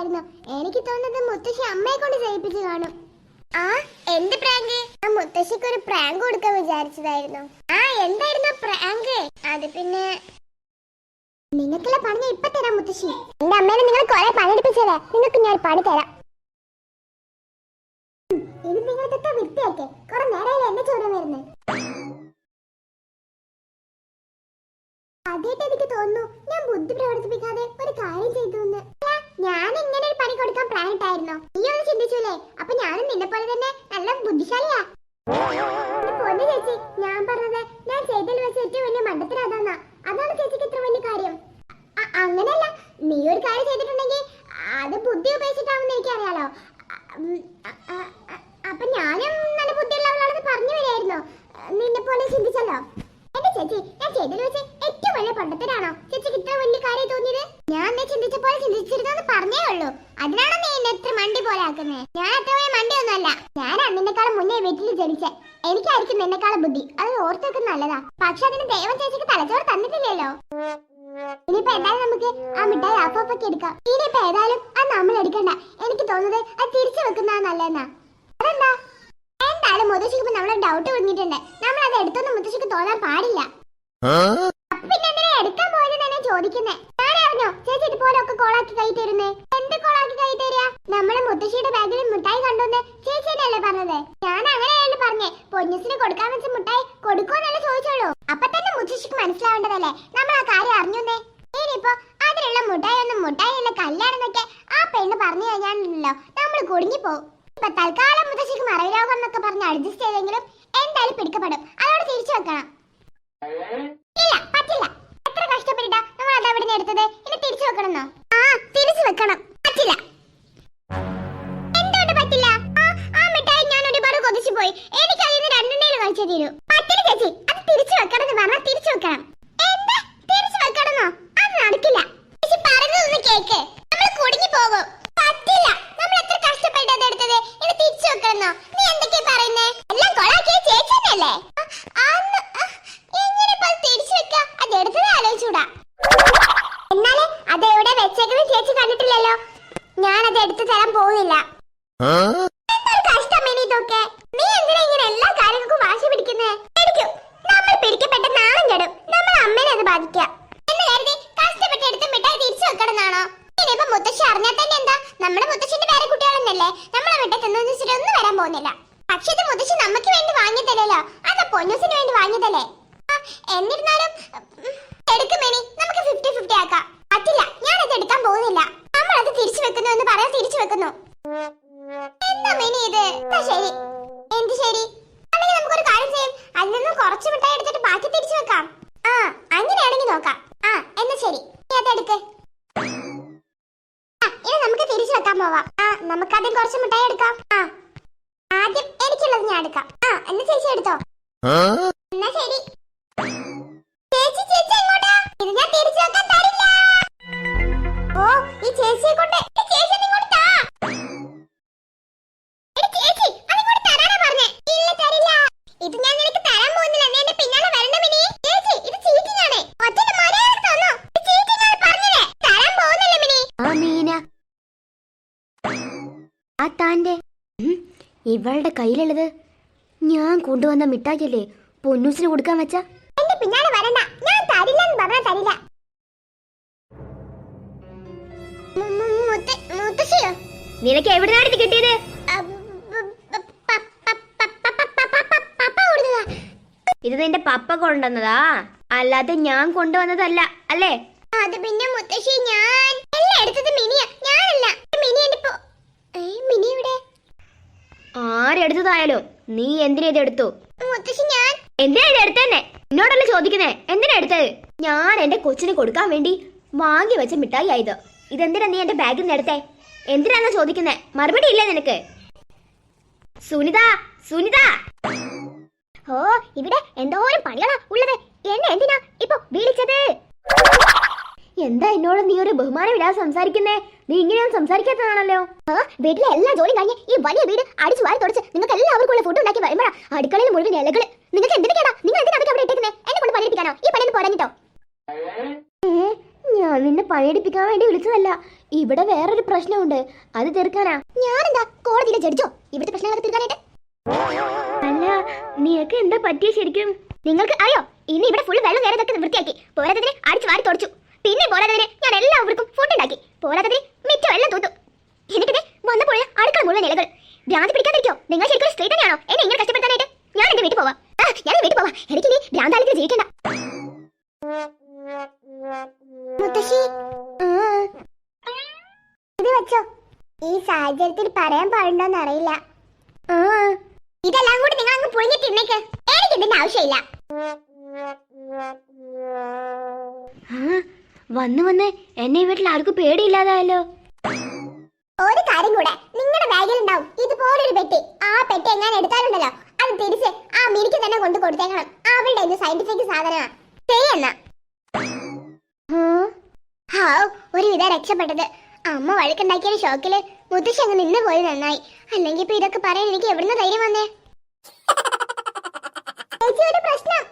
വിചാരിച്ചതായിരുന്നു എനിക്ക് തോന്നുന്നത് മുത്തശ്ശി അമ്മയെ കൊണ്ട് ചെയ്യിപ്പിച്ചു കാണും. ആ എന്ത് പ്രാങ്ക്? ആ മുത്തശ്ശിക്ക് ഒരു പ്രാങ്ക് കൊടുക്കാൻ വിചാരിച്ചതായിരുന്നു. ആ എന്തായിരുന്നു പ്രാങ്ക്? അത് പിന്നെ നിങ്ങൾക്കുള്ള പണി ഇപ്പൊ തരാം മുത്തശ്ശി. എന്റെ അമ്മേനെ നിങ്ങൾ കുറെ പണിയെടുപ്പിച്ചതേ നിങ്ങൾക്ക് ഞാൻ പണി തരാം. ഇനി നിങ്ങൾ ഇതൊക്കെ വൃത്തിയാക്കേ. കുറെ നേരമല്ലേ എന്നെ ചോദ്യം വരുന്നത് ആദ്യമായിട്ട് എനിക്ക് ഞാൻ ബുദ്ധി പ്രവർത്തിപ്പിക്കാതെ ഒരു കാര്യം ചെയ്തു എന്ന്. ഞാൻ ഇങ്ങനെ ഒരു പണി കൊടുക്കാൻ പ്ലാൻ ഇട്ടായിരുന്നോ. നീ ഒന്ന് ചിന്തിച്ചൂലേ? അപ്പൊ ഞാനും നിന്നെ പോലെ തന്നെ നല്ല ബുദ്ധിശാലിയാ. പൊന്നു ചേച്ചി ഞാൻ പറഞ്ഞത് ഞാൻ ചെയ്തതിൽ വെച്ച് ഏറ്റവും വലിയ മണ്ടത്തരം അതാന്നാ. അതാണ് ചേച്ചിക്ക് ഇത്ര വലിയ കാര്യം. അങ്ങനെയല്ല. നീ ഒരു കാര്യം ചെയ്തിട്ടുണ്ടെങ്കിൽ അത് ബുദ്ധി ഉപയോഗിച്ചിട്ടാവുന്ന എനിക്കറിയാലോ. അപ്പൊ ഞാനും നല്ല ബുദ്ധിയുള്ളവളാണെന്ന് പറഞ്ഞു വരായിരുന്നു നിന്നെ പോലെ ചിന്തിച്ചല്ലോ. എന്റെ ചേച്ചി ഞാൻ ചെയ്തതിൽ വെച്ച് വലിയ പണ്ടത്തരാണോ ചേച്ചിക്ക് ഇത്ര വലിയ കാര്യം തോന്നിയത്? ഞാൻ ചിന്തിച്ച പോലെ ചിന്തിച്ചിരുന്നു പറഞ്ഞേ ഉള്ളൂ. അതിനാണോ നീ എന്നെ എത്ര മണ്ടി പോലെ ആക്കുന്നത് ഞാൻ അത്ര വലിയ മണ്ടി ഒന്നുമല്ല ഞാൻ അന്നിനെക്കാളും മുന്നേ വീട്ടിൽ ജനിച്ചേ. എനിക്കായിരിക്കും നിന്നെക്കാളും ബുദ്ധി. അത് ഓർത്തൊക്കെ നല്ലതാ. പക്ഷെ അതിന് ദൈവം ചേച്ചിക്ക് തലച്ചോറ് തന്നിട്ടില്ലല്ലോ. ഇനിയിപ്പോ എന്തായാലും നമുക്ക് ആ മിഠായി അപ്പൊക്കെ എടുക്കാം. ഇനിയിപ്പോ ഏതായാലും അത് നമ്മൾ എടുക്കണ്ട. എനിക്ക് തോന്നുന്നത് അത് തിരിച്ചു വെക്കുന്ന നല്ലതെന്നാ. അതെന്താ? എന്തായാലും മുത്തശ്ശിക്ക് നമ്മളെ ഡൗട്ട് വന്നിട്ടുണ്ട് നമ്മൾ അത് എടുത്തൊന്നും മുത്തശ്ശിക്ക് തോന്നാൻ പാടില്ല അപ്പൊ പിന്നെ എന്തിനാ എടുക്കാൻ പോയത് തന്നെ ചോദിക്കുന്നേ. ഞാൻ അറിഞ്ഞോ? ചേച്ചി ഇതുപോലെ ഒക്കെ കോളാക്കി കൈ തരുന്നേ. എന്ത് കോളാക്കി കൈ തരിക നമ്മളെ മുത്തശ്ശിയുടെ ബാഗിൽ മുട്ടായി കണ്ടു ചേച്ചി അല്ലേ പറഞ്ഞത്? ഞാൻ അങ്ങനെയല്ലേ പറഞ്ഞേ. പൊന്നുസിന് കൊടുക്കാൻ വെച്ച മുട്ടായി കൊടുക്കുമെന്നല്ലേ ചോദിച്ചോളൂ അപ്പൊ തന്നെ മുത്തശ്ശിക്ക് മനസ്സിലാവേണ്ടതല്ലേ? നമ്മൾ ആ കാര്യം അറിഞ്ഞുന്നേ. ഇനിയിപ്പോ അതിലുള്ള മുട്ടായി ഒന്നും മുട്ടായി അല്ല കല്യാണെന്നൊക്കെ ആ പെണ്ണ് പറഞ്ഞു കഴിഞ്ഞാണല്ലോ നമ്മൾ കുടുങ്ങിപ്പോവും ഇപ്പൊ തൽക്കാലം മുത്തശ്ശിക്ക് മറവി എന്നൊക്കെ പറഞ്ഞ് അഡ്ജസ്റ്റ് ചെയ്തെങ്കിലും എന്തായാലും പിടിക്കപ്പെടും. അതോടെ തിരിച്ചു വെക്കണം. നമ്മൾ എടുത്തത്? ഇനി തിരിച്ചു വെക്കണമെന്നോ? ആ തിരിച്ചു വെക്കണം. പറ്റില്ല. എന്നാലേ അത് എവിടെ വെച്ചേക്കുന്നത് ചേച്ചി കണ്ടിട്ടില്ലല്ലോ. ഞാൻ അത് എടുത്തു തരാൻ പോകുന്നില്ല. എന്തൊരു കഷ്ടം ഇതൊക്കെ. നീ എന്തിനാ ഇങ്ങനെ എല്ലാ കാര്യങ്ങൾക്കും വാശി പിടിക്കുന്നേ? പിടിക്കും. നമ്മൾ പിടിക്കപ്പെട്ട നാളും കെടും. നമ്മൾ അമ്മേനെ അത് ബാധിക്കാം. എന്ന് കരുതി കഷ്ടപ്പെട്ട് എടുത്ത് മിഠായി തിരിച്ചു വെക്കണമെന്നാണോ? ഇനിയിപ്പോ മുത്തശ്ശി അറിഞ്ഞാൽ തന്നെ എന്താ? നമ്മുടെ മുത്തശ്ശിന്റെ പേരെ കുട്ടികളെന്നല്ലേ നമ്മളെ ഒന്നും വരാൻ പോകുന്നില്ല. പക്ഷെ ഇത് മുത്തശ്ശി നമുക്ക് വേണ്ടി അത് പൊന്നൂസിന് വേണ്ടി വാങ്ങിയതല്ലേ എന്നിരുന്നാലും എടുക്കുമേനി നമുക്ക് ഫിഫ്റ്റി ഫിഫ്റ്റി ആക്കാം. പറ്റില്ല. ഞാനത് എടുക്കാൻ പോകുന്നില്ല. നമ്മൾ അത് തിരിച്ചു വെക്കുന്നു എന്ന് പറയാൻ തിരിച്ചു വെക്കുന്നു. എന്താ മിനി ഇത്? ശരി. എന്ത് ശരി? അല്ലെങ്കിൽ നമുക്കൊരു കാര്യം ചെയ്യാം. അതിൽ നിന്ന് കുറച്ച് മിഠായി എടുത്തിട്ട് ബാക്കി തിരിച്ചു വെക്കാം. ആ അങ്ങനെയാണെങ്കിൽ നോക്കാം. ആ എന്നാ ശരി. നീ അതെടുക്ക് ഇനി നമുക്ക് തിരിച്ചു വെക്കാൻ പോവാം. ആ നമുക്ക് ആദ്യം കുറച്ച് മിഠായി എടുക്കാം. ആ ആദ്യം എനിക്കുള്ളത് ഞാൻ എടുക്കാം. ആ എന്നാ ചേച്ചി എടുത്തോ? എന്നാ ശരി. ചേച്ചി ചേച്ചി ഇങ്ങോട്ടാ ഇത് ഞാൻ തിരിച്ചു വെക്കാൻ തരില്ല ആ താന്റെ ഇവളുടെ കയ്യിലുള്ളത്. ഞാൻ കൊണ്ടുവന്ന മിഠായിയല്ലേ? പൊന്നൂസിന് കൊടുക്കാൻ വെച്ച? എന്റെ പിന്നാലെ വരണ്ട. ഞാൻ തരില്ലെന്ന് പറഞ്ഞാ തരില്ല. മുത്തശ്ശിയോ? നിനക്ക് എവിടുന്നാണ് ഇത് കിട്ടിയത്? ഇത് നിന്റെ പപ്പ കൊണ്ടുവന്നതാ? അല്ലാതെ ഞാൻ കൊണ്ടുവന്നതല്ല അല്ലേ? അത് പിന്നെ മുത്തശ്ശി ഞാൻ എല്ലാം എടുത്തത് മിനിയാ ഞാനല്ല മിനി എന്റെ പോ- ഏ, മിനി ഇവിടെ ആരെടുത്തതായാലും നീ എന്തിനാ ഇതെടുത്തു ഞാൻ എന്തിനാ ഇതെടുത്തന്നെ എന്നോടല്ല ചോദിക്കുന്നേ? എന്തിനാ എടുത്തത്? ഞാൻ എന്റെ കൊച്ചിന് കൊടുക്കാൻ വേണ്ടി വാങ്ങി വെച്ച മിഠായി ആയത് ഇതെന്തിനാ നീ എന്റെ ബാഗിൽ നിന്ന് എടുത്തേ? എന്തിനാന്നാ ചോദിക്കുന്നേ? മറുപടി ഇല്ല നിനക്ക്? സുനിത സുനിത! ഓ ഇവിടെ എന്തോരം പണികളാ ഉള്ളത്. എന്നെ എന്തിനാ ഇപ്പൊ വിളിച്ചത്? എന്താ എന്നോട് നീ ഒരു ബഹുമാനമില്ലാതെ സംസാരിക്കുന്നേ? നീ ഇങ്ങനെയൊന്നും സംസാരിക്കാത്തതാണല്ലോ. വീട്ടിലെ എല്ലാ ജോലിയും കഴിഞ്ഞ് ഈ വലിയ വീട് അടിച്ചു വാരി തുടച്ച് നിങ്ങൾക്ക് എല്ലാവർക്കും ഫുഡ് ഉണ്ടാക്കി വരുമ്പോഴാ അടുക്കളയിൽ മുഴുവൻ ഇലകൾ നിങ്ങൾക്ക് എന്ത് കേടാ? നിങ്ങൾ എന്തിനാ അവിടെ ഇട്ടേക്കുന്നത് എന്നെ കൊണ്ട് പണിയെടുപ്പിക്കാനോ? ഈ പണിയൊന്നും പോരാഞ്ഞിട്ടോ. ഞാൻ ഞാൻ നിന്നെ പണിയെടുപ്പിക്കാൻ വേണ്ടി വിളിച്ചതല്ല. ഇവിടെ വേറൊരു പ്രശ്നമുണ്ട്. അത് തീർക്കാനാ. ഞാനെന്താ കോടതിയിലെ ജഡ്ജോ? ഇവിടുത്തെ പ്രശ്നങ്ങളൊക്കെ തീർക്കാനായിട്ട്? അല്ല നിനക്ക് എന്താ പറ്റിയ ശരിക്കും? നിങ്ങൾക്ക് അറിയോ? ഇനി ഇവിടെ ഫുൾ വെള്ളം കയറിയതൊക്കെ വൃത്തിയാക്കി. പോരാത്തതിന് അടിച്ചു വാരി തുടച്ചു. പിന്നെ പോരാത്തതിന് ഞാൻ എല്ലാവർക്കും ഫുഡ് ഉണ്ടാക്കി. പോരാത്തതിന് സാഹചര്യത്തിൽ പറയാൻ പാടുണ്ടോന്ന് അറിയില്ല. ഇതെല്ലാം കൂടി നിങ്ങൾ അങ്ങ് തിന്നേക്ക് എനിക്ക് ഇതിന്റെ ആവശ്യമില്ല. വന്ന് വന്ന് എന്നെ വീട്ടിൽ ആർക്കും പേടിയില്ലാതായല്ലോ. ഒരു കാര്യം കൂടെ നിങ്ങളുടെ ബാഗിൽ ഉണ്ടാവും. ഇതുപോലൊരു പെട്ടി. ആ പെട്ടി എങ്ങനെ എടുത്താലുണ്ടല്ലോ. അത് തിരിച്ച് ആ മിനിക്ക് തന്നെ കൊണ്ട് കൊടുത്തേക്കണം. അവളുടെ ഒരു സയന്റിഫിക് സാധനമാണ് ചെയ്യെന്ന ഒരു വിധ രക്ഷപ്പെട്ടത്. അമ്മ വഴക്കുണ്ടാക്കിയ ഷോക്കിൽ മുത്തശ്ശി അങ്ങ് നിന്ന് പോയി നന്നായി. അല്ലെങ്കിൽ ഇപ്പൊ ഇതൊക്കെ പറയാൻ എനിക്ക് എവിടുന്ന ധൈര്യം വന്നേ? ചേച്ചി ഒരു പ്രശ്നം.